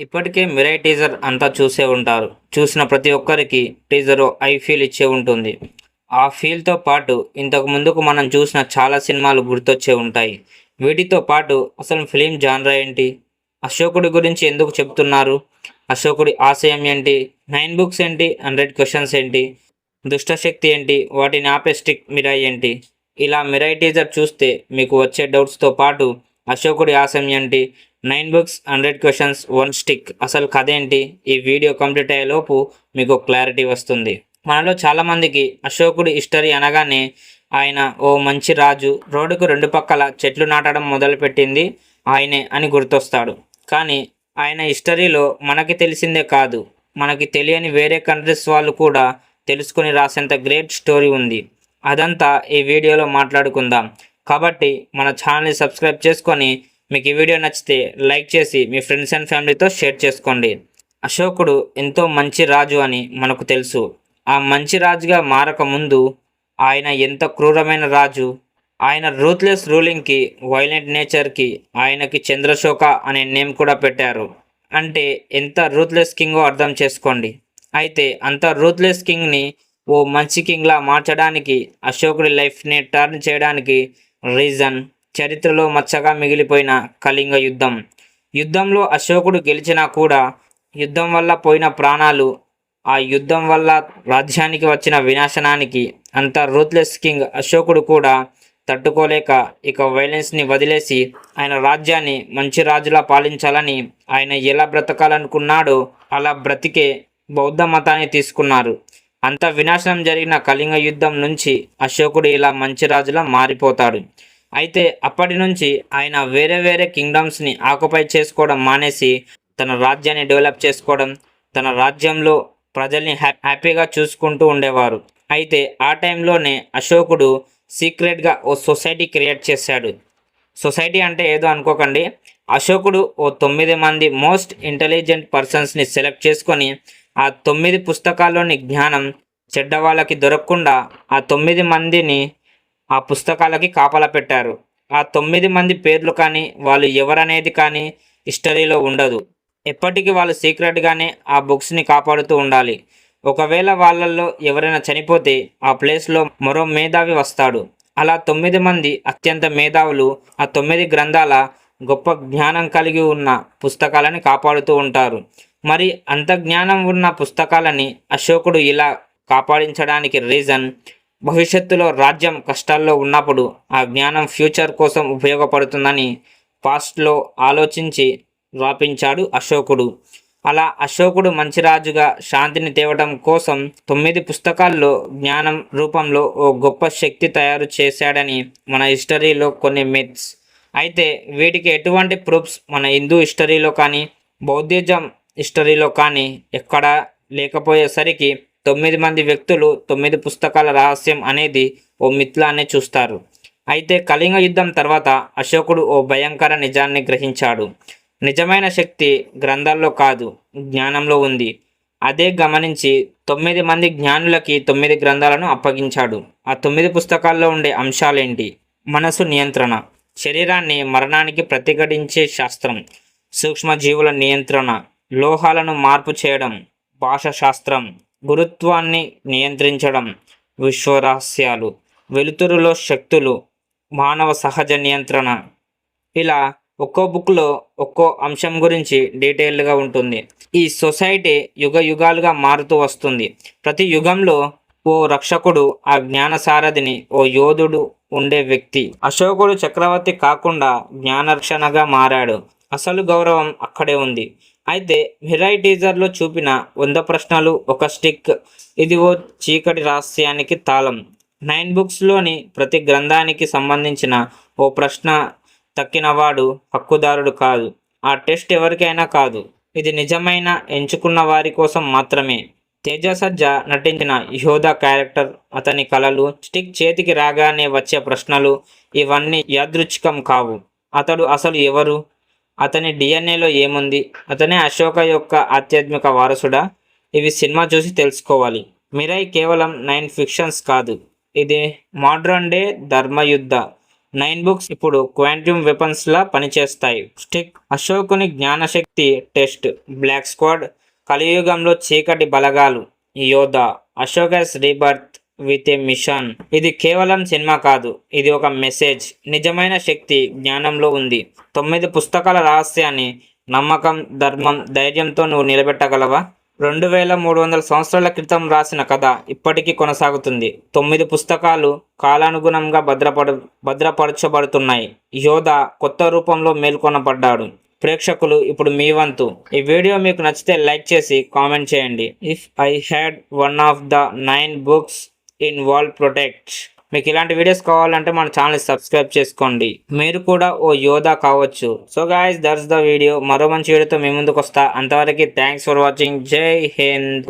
ఇప్పటికే మిరై టీజర్ అంతా చూసే ఉంటారు. చూసిన ప్రతి ఒక్కరికి టీజర్ ఐ ఫీల్ ఇచ్చే ఉంటుంది. ఆ ఫీల్తో పాటు ఇంతకు ముందుకు మనం చూసిన చాలా సినిమాలు గుర్తొచ్చే ఉంటాయి. వీటితో పాటు అసలు ఫిలిం జాన్రా ఏంటి? అశోకుడి గురించి ఎందుకు చెప్తున్నారు? అశోకుడి ఆశయం ఏంటి? నైన్ బుక్స్ ఏంటి? హండ్రెడ్ క్వశ్చన్స్ ఏంటి? దుష్టశక్తి ఏంటి? వాటిని ఆపే స్టిక్ ఏంటి? ఇలా మిరై టీజర్ చూస్తే మీకు వచ్చే డౌట్స్తో పాటు అశోకుడి ఆశయం ఏంటి? Nine books hundred questions one stick. అసలు కథ ఏంటి? ఈ వీడియో కంప్లీట్ అయ్యేలోపు మీకు క్లారిటీ వస్తుంది. మనలో చాలామందికి అశోకుడి హిస్టరీ అనగానే ఆయన ఓ మంచి రాజు రోడ్డుకు రెండు పక్కల చెట్లు నాటడం మొదలుపెట్టింది ఆయనే అని గుర్తొస్తాడు. కానీ ఆయన హిస్టరీలో మనకి తెలిసిందే కాదు. మనకి తెలియని వేరే కంట్రీస్ వాళ్ళు కూడా తెలుసుకుని రాసేంత గ్రేట్ స్టోరీ ఉంది. అదంతా ఈ వీడియోలో మాట్లాడుకుందాం. కాబట్టి మన ఛానల్ని సబ్స్క్రైబ్ చేసుకొని మీకు ఈ వీడియో నచ్చితే లైక్ చేసి మీ ఫ్రెండ్స్ అండ్ ఫ్యామిలీతో షేర్ చేసుకోండి. అశోకుడు ఎంతో మంచి రాజు అని మనకు తెలుసు. ఆ మంచి రాజుగా మారకముందు ఆయన ఎంత క్రూరమైన రాజు ఆయన రూత్లెస్ రూలింగ్కి వైలెంట్ నేచర్కి ఆయనకి చంద్రశోక అనే నేమ్ కూడా పెట్టారు. అంటే ఎంత రూత్లెస్ కింగో అర్థం చేసుకోండి. అయితే అంత రూత్లెస్ కింగ్ని ఓ మంచి కింగ్లా మార్చడానికి అశోకుడి లైఫ్ని టర్న్ చేయడానికి రీజన్ చరిత్రలో మచ్చగా మిగిలిపోయిన కళింగ యుద్ధం. యుద్ధంలో అశోకుడు గెలిచినా కూడా యుద్ధం వల్ల పోయిన ప్రాణాలు ఆ యుద్ధం వల్ల రాజ్యానికి వచ్చిన వినాశనానికి అంత రూత్లెస్ కింగ్ అశోకుడు కూడా తట్టుకోలేక ఇక వైలెన్స్ని వదిలేసి ఆయన రాజ్యాన్ని మంచి రాజులా పాలించాలని ఆయన ఎలా బ్రతకాలనుకున్నాడో అలా బ్రతికే బౌద్ధ మతాన్ని తీసుకున్నారు. అంత వినాశనం జరిగిన కళింగ యుద్ధం నుంచి అశోకుడు ఇలా మంచి రాజులా మారిపోతాడు. అయితే అప్పటి నుంచి ఆయన వేరే వేరే కింగ్డమ్స్ని ఆక్యుపై చేసుకోవడం మానేసి తన రాజ్యాన్ని డెవలప్ చేసుకోవడం తన రాజ్యంలో ప్రజల్ని హ్యా హ్యాపీగా చూసుకుంటూ ఉండేవారు. అయితే ఆ టైంలోనే అశోకుడు సీక్రెట్గా ఓ సొసైటీ క్రియేట్ చేశాడు. సొసైటీ అంటే ఏదో అనుకోకండి. అశోకుడు ఓ తొమ్మిది మంది మోస్ట్ ఇంటెలిజెంట్ పర్సన్స్ని సెలెక్ట్ చేసుకొని ఆ తొమ్మిది పుస్తకాల్లోని జ్ఞానం చెడ్డ వాళ్ళకి దొరకకుండా ఆ తొమ్మిది మందిని ఆ పుస్తకాలకి కాపలా పెట్టారు. ఆ తొమ్మిది మంది పేర్లు కానీ వాళ్ళు ఎవరనేది కానీ హిస్టరీలో ఉండదు. ఎప్పటికీ వాళ్ళు సీక్రెట్గానే ఆ బుక్స్ని కాపాడుతూ ఉండాలి. ఒకవేళ వాళ్ళల్లో ఎవరైనా చనిపోతే ఆ ప్లేస్లో మరో మేధావి వస్తాడు. అలా తొమ్మిది మంది అత్యంత మేధావులు ఆ తొమ్మిది గ్రంథాల గొప్ప జ్ఞానం కలిగి ఉన్న పుస్తకాలని కాపాడుతూ ఉంటారు. మరి అంత జ్ఞానం ఉన్న పుస్తకాలని అశోకుడు ఇలా కాపాడించడానికి రీజన్ భవిష్యత్తులో రాజ్యం కష్టాల్లో ఉన్నప్పుడు ఆ జ్ఞానం ఫ్యూచర్ కోసం ఉపయోగపడుతుందని పాస్ట్లో ఆలోచించి రాపించాడు అశోకుడు. అలా అశోకుడు మంచి రాజుగా శాంతిని తేవడం కోసం తొమ్మిది పుస్తకాల్లో జ్ఞానం రూపంలో ఓ గొప్ప శక్తి తయారు చేశాడని మన హిస్టరీలో కొన్ని మిత్స్ అయితే వీటికి ఎటువంటి ప్రూఫ్స్ మన హిందూ హిస్టరీలో కానీ బౌద్ధిజం హిస్టరీలో కానీ ఎక్కడా లేకపోయేసరికి తొమ్మిది మంది వ్యక్తులు తొమ్మిది పుస్తకాల రహస్యం అనేది ఓ మిత్లాన్ని చూస్తారు. అయితే కళింగ యుద్ధం తర్వాత అశోకుడు ఓ భయంకర నిజాన్ని గ్రహించాడు. నిజమైన శక్తి గ్రంథాల్లో కాదు జ్ఞానంలో ఉంది. అదే గమనించి తొమ్మిది మంది జ్ఞానులకి తొమ్మిది గ్రంథాలను అప్పగించాడు. ఆ తొమ్మిది పుస్తకాల్లో ఉండే అంశాలేంటి? మనసు నియంత్రణ శరీరాన్ని మరణానికి ప్రతిఘటించే శాస్త్రం సూక్ష్మజీవుల నియంత్రణ లోహాలను మార్పు చేయడం భాష శాస్త్రం గురుత్వాన్ని నియంత్రించడం విశ్వరహస్యాలు వెలుతురులో శక్తులు మానవ సహజ నియంత్రణ. ఇలా ఒక్కో బుక్లో ఒక్కో అంశం గురించి డీటెయిల్గా ఉంటుంది. ఈ సొసైటీ యుగ యుగాలుగా మారుతూ వస్తుంది. ప్రతి యుగంలో ఓ రక్షకుడు ఆ జ్ఞాన సారథిని ఓ యోధుడు ఉండే వ్యక్తి. అశోకుడు చక్రవర్తి కాకుండా జ్ఞానరక్షణగా మారాడు. అసలు గౌరవం అక్కడే ఉంది. అయితే వెరైటీజర్లో టీజర్లో చూపిన వంద ప్రశ్నలు ఒక స్టిక్ ఇది ఓ చీకటి రహస్యానికి తాళం. నైన్ బుక్స్లోని ప్రతి గ్రంథానికి సంబంధించిన ఓ ప్రశ్న తక్కినవాడు హక్కుదారుడు కాదు. ఆ టెస్ట్ ఎవరికైనా కాదు. ఇది నిజమైన ఎంచుకున్న వారి కోసం మాత్రమే. తేజ సజ్జ నటించిన యోధా క్యారెక్టర్ అతని కళలు స్టిక్ చేతికి రాగానే వచ్చే ప్రశ్నలు ఇవన్నీ యాదృచ్ఛికం కావు. అతడు అసలు ఎవరు? అతని డిఎన్ఏలో ఏముంది? అతనే అశోక యొక్క ఆధ్యాత్మిక వారసుడా? ఇవి సినిమా చూసి తెలుసుకోవాలి. మిరై కేవలం నైన్ ఫిక్షన్స్ కాదు. ఇది మోడ్రన్ డే ధర్మయుద్ధ. నైన్ బుక్స్ ఇప్పుడు క్వాంటమ్ వెపన్స్ లా పనిచేస్తాయి. స్టిక్ అశోకుని జ్ఞానశక్తి టెస్ట్. బ్లాక్ స్క్వాడ్ కలియుగంలో చీకటి బలగాలు. Yodha Ashoka's rebirth with a mission ఇది కేవలం సినిమా కాదు. ఇది ఒక మెసేజ్. నిజమైన శక్తి జ్ఞానంలో ఉంది. తొమ్మిది పుస్తకాల రహస్యాన్ని నమ్మకం ధర్మం ధైర్యంతో నువ్వు నిలబెట్టగలవా? రెండు వేల మూడు వందల సంవత్సరాల క్రితం రాసిన కథ ఇప్పటికీ కొనసాగుతుంది. తొమ్మిది పుస్తకాలు కాలానుగుణంగా భద్రపడు భద్రపరచబడుతున్నాయి. యోధ కొత్త రూపంలో మేల్కొనబడ్డాడు. ప్రేక్షకులు ఇప్పుడు మీ వంతు. ఈ వీడియో మీకు నచ్చితే లైక్ చేసి కామెంట్ చేయండి. If I had one of the nine books in wall protect. మీకు ఇలాంటి వీడియోస్ కావాలంటే మన ఛానల్ సబ్స్క్రైబ్ చేసుకోండి. మీరు కూడా ఓ యోధా కావచ్చు. So guys that's the video మరో మంచి వీడియోతో మీ ముందుకు వస్తా. అంతవరకు థ్యాంక్స్ ఫర్ వాచింగ్ జై హింద్.